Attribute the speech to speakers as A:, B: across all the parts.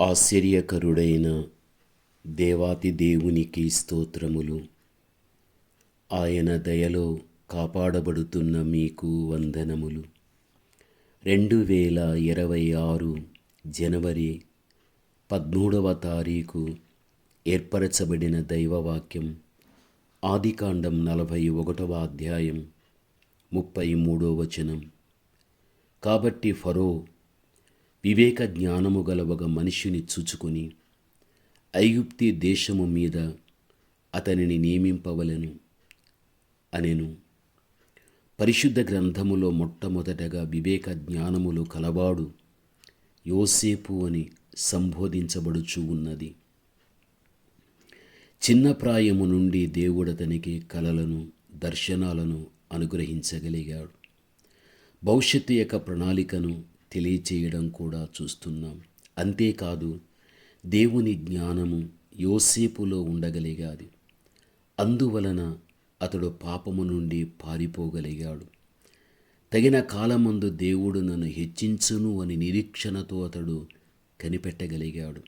A: ఆశ్చర్యకరుడైన దేవాతి దేవునికి స్తోత్రములు. ఆయన దయలో కాపాడబడుతున్న మీకు వందనములు. రెండు వేల ఇరవై ఆరు జనవరి పద్మూడవ తారీఖు ఏర్పరచబడిన దైవవాక్యం ఆదికాండం నలభై ఒకటవ అధ్యాయం ముప్పై మూడో వచనం. కాబట్టి ఫరో వివేక జ్ఞానము గల ఒక మనిషిని చూచుకొని ఐగుప్తి దేశము మీద అతనిని నియమింపవలెను అనెను. పరిశుద్ధ గ్రంథములో మొట్టమొదటగా వివేక జ్ఞానములు కలవాడు యోసేపు అని సంబోధించబడుచు ఉన్నది. చిన్న ప్రాయము నుండి దేవుడతనికి కలలను దర్శనాలను అనుగ్రహించగలిగాడు. భవిష్యత్తు యొక్క ప్రణాళికను తెలియచేయడం కూడా చూస్తున్నాం. అంతేకాదు దేవుని జ్ఞానము యోసేపులో ఉండగలిగాది. అందువలన అతడు పాపము నుండి పారిపోగలిగాడు. తగిన కాలమందు దేవుడు నన్ను హెచ్చించును అని నిరీక్షణతో అతడు కనిపెట్టగలిగాడు.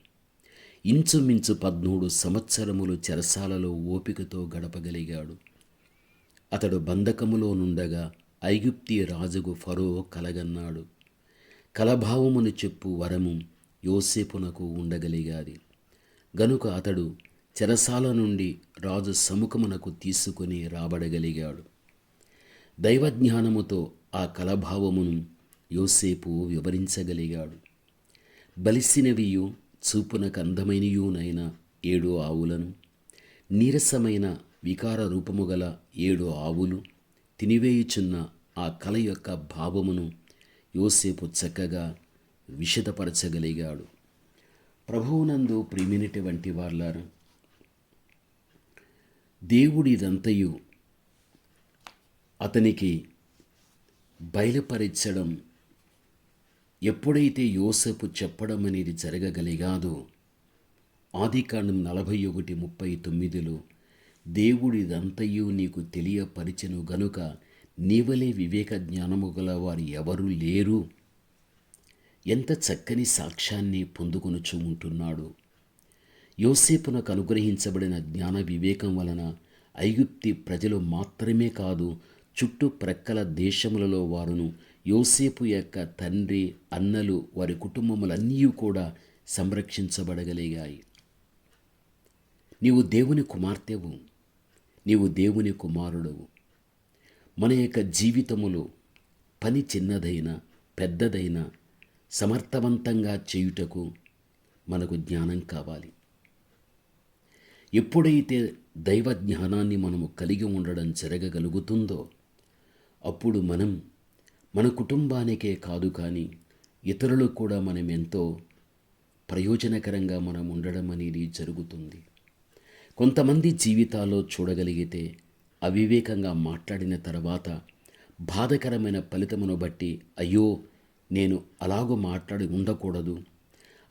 A: ఇంచుమించు పద్మూడు సంవత్సరములు చెరసాలలో ఓపికతో గడపగలిగాడు. అతడు బంధకములో నుండగా ఐగుప్తి రాజుకు ఫరో కలగన్నాడు. కలభావమును చెప్పు వరము యోసేపునకు ఉండగలిగాది. గనుక అతడు చెరసాల నుండి రాజు సముఖమునకు తీసుకొని రాబడగలిగాడు. దైవజ్ఞానముతో ఆ కలభావమును యోసేపు వివరించగలిగాడు. బలిసినవియు చూపునకు అందమైనయునైన ఏడు ఆవులను నీరసమైన వికార రూపము గల ఏడు ఆవులు తినివేయుచున్న ఆ కల యొక్క భావమును యోసేపు చక్కగా విషదపరచగలిగాడు. ప్రభువునందు ప్రిమినిటి వంటి వాళ్ళారు దేవుడిదంతయు అతనికి బయలుపరచడం ఎప్పుడైతే యోసేపు చెప్పడం అనేది జరగగలిగాదో ఆదికాండం నలభై ఒకటి ముప్పై తొమ్మిదిలో దేవుడిదంతయు నీకు తెలియపరిచెను గనుక నీవలే వివేక జ్ఞానము గల వారు ఎవరు లేరు. ఎంత చక్కని సాక్ష్యాన్ని పొందుకొనుచు ఉంటున్నాడు. యోసేపునకు అనుగ్రహించబడిన జ్ఞాన వివేకం వలన ఐగుప్తి ప్రజలు మాత్రమే కాదు చుట్టుప్రక్కల దేశములలో వారును యోసేపు యొక్క తండ్రి అన్నలు వారి కుటుంబములన్నీ కూడా సంరక్షించబడగలిగాయి. నీవు దేవుని కుమార్తెవు. నీవు దేవుని కుమారుడవు. మన యొక్క జీవితములో పని చిన్నదైన పెద్దదైన సమర్థవంతంగా చేయుటకు మనకు జ్ఞానం కావాలి. ఎప్పుడైతే దైవ జ్ఞానాన్ని మనము కలిగి ఉండడం జరగగలుగుతుందో అప్పుడు మనం మన కుటుంబానికే కాదు కానీ ఇతరులకు కూడా మనం ఎంతో ప్రయోజనకరంగా మనం ఉండడం అనేది జరుగుతుంది. కొంతమంది జీవితాల్లో చూడగలిగితే అవివేకంగా మాట్లాడిన తర్వాత బాధకరమైన ఫలితమును బట్టి అయ్యో నేను అలాగూ మాట్లాడి ఉండకూడదు.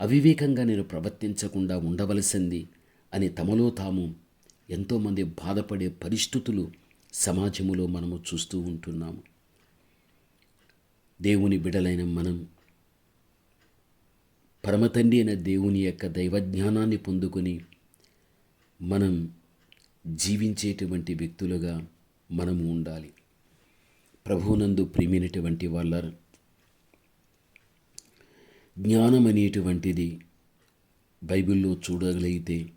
A: అవివేకంగా నేను ప్రవర్తించకుండా ఉండవలసింది అని తమలో తాము ఎంతోమంది బాధపడే పరిస్థితులు సమాజములో మనము చూస్తూ ఉంటున్నాము. దేవుని బిడలైన మనం పరమతండ్రి అయిన దేవుని యొక్క దైవజ్ఞానాన్ని పొందుకొని మనం జీవించేటువంటి వ్యక్తులుగా మనము ఉండాలి. ప్రభువునందు ప్రేమినటువంటి వాళ్ళ జ్ఞానం అనేటువంటిది బైబిల్లో చూడగలిగితే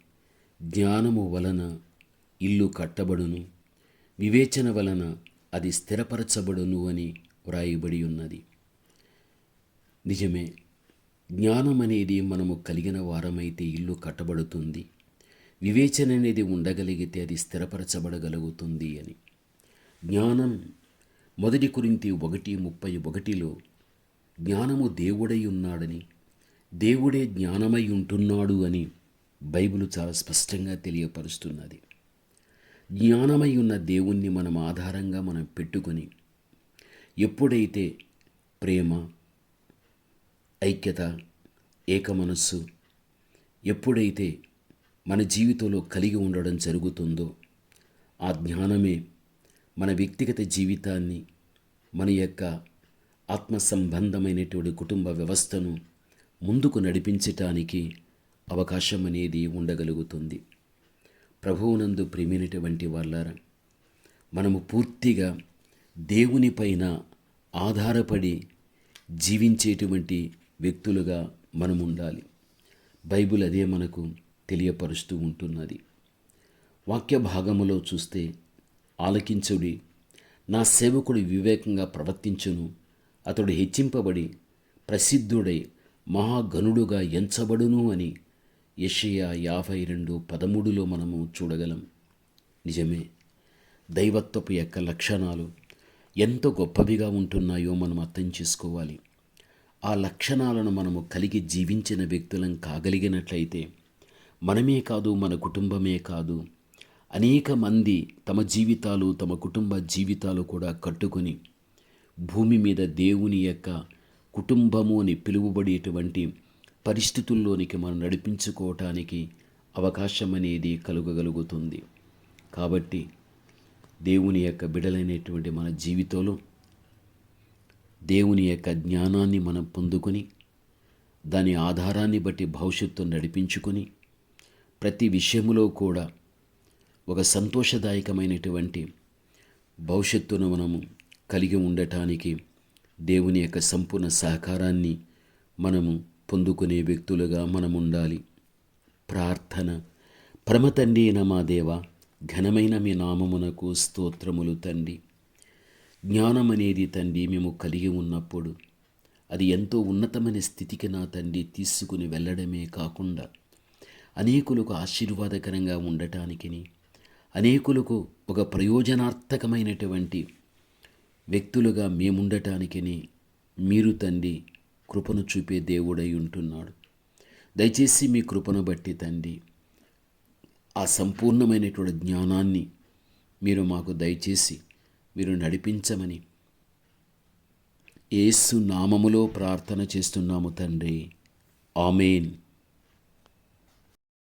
A: జ్ఞానము వలన ఇల్లు కట్టబడును వివేచన వలన అది స్థిరపరచబడును అని వ్రాయబడి ఉన్నది. నిజమే జ్ఞానం అనేది మనము కలిగిన వారమైతే ఇల్లు కట్టబడుతుంది. వివేచన అనేది ఉండగలిగితే అది స్థిరపరచబడగలుగుతుంది అని. జ్ఞానం మొదటి కురింతి ఒకటి ముప్పై ఒకటిలో జ్ఞానము దేవుడై ఉన్నాడని దేవుడే జ్ఞానమై ఉంటున్నాడు అని బైబిల్ చాలా స్పష్టంగా తెలియపరుస్తున్నది. జ్ఞానమై ఉన్న దేవుణ్ణి మనం ఆధారంగా మనం పెట్టుకొని ఎప్పుడైతే ప్రేమ ఐక్యత ఏకమనస్సు ఎప్పుడైతే మన జీవితంలో కలిగి ఉండడం జరుగుతుందో ఆ జ్ఞానమే మన వ్యక్తిగత జీవితాన్ని మన యొక్క ఆత్మ సంబంధమైనటువంటి కుటుంబ వ్యవస్థను ముందుకు నడిపించటానికి అవకాశం అనేది ఉండగలుగుతుంది. ప్రభువునందు ప్రేమినటువంటి వాళ్ళారా మనము పూర్తిగా దేవునిపైన ఆధారపడి జీవించేటువంటి వ్యక్తులుగా మనం ఉండాలి బైబిల్ అదే మనకు తెలియపరుస్తూ ఉంటున్నది. వాక్య భాగములో చూస్తే ఆలకించుడి నా సేవకుడు వివేకంగా ప్రవర్తించును. అతడు హెచ్చింపబడి ప్రసిద్ధుడై మహాగణుడుగా ఎంచబడును అని యషయా యాభై రెండు పదమూడులో మనము చూడగలం. నిజమే దైవత్వపు యొక్క లక్షణాలు ఎంత గొప్పవిగా ఉంటున్నాయో మనం అర్థం చేసుకోవాలి. ఆ లక్షణాలను మనము కలిగి జీవించిన వ్యక్తులం కాగలిగినట్లయితే మనమే కాదు మన కుటుంబమే కాదు. అనేక మంది తమ జీవితాలు తమ కుటుంబ జీవితాలు కూడా కట్టుకొని భూమి మీద దేవుని యొక్క కుటుంబము అని పిలువబడేటువంటి పరిస్థితుల్లోనికి మనం నడిపించుకోవటానికి అవకాశం అనేది కలుగగలుగుతుంది. కాబట్టి దేవుని యొక్క బిడలైనటువంటి మన జీవితంలో దేవుని యొక్క జ్ఞానాన్ని మనం పొందుకొని దాని ఆధారాన్ని బట్టి భవిష్యత్తు నడిపించుకొని ప్రతి విషయములో కూడా ఒక సంతోషదాయకమైనటువంటి భవిష్యత్తును మనము కలిగి ఉండటానికి దేవుని యొక్క సంపూర్ణ సహకారాన్ని మనము పొందుకునే వ్యక్తులుగా మనం ఉండాలి ప్రార్థన. పరమ తండ్రి అయిన మా దేవ ఘనమైన మీ నామమునకు స్తోత్రములు తండ్రి. జ్ఞానం అనేది తండ్రి మేము కలిగి ఉన్నప్పుడు అది ఎంతో ఉన్నతమైన స్థితికి నా తండ్రి తీసుకుని వెళ్ళడమే కాకుండా అనేకులకు ఆశీర్వాదకరంగా ఉండటానికి అనేకులకు ఒక ప్రయోజనార్థకమైనటువంటి వ్యక్తులుగా మేముండటానికి మీరు తండ్రి కృపను చూపే దేవుడై ఉంటున్నాడు. దయచేసి మీ కృపను బట్టి తండ్రి ఆ సంపూర్ణమైనటువంటి జ్ఞానాన్ని మీరు మాకు దయచేసి మీరు నడిపించమని ఏసు నామములో ప్రార్థన చేస్తున్నాము తండ్రి. ఆమెన్.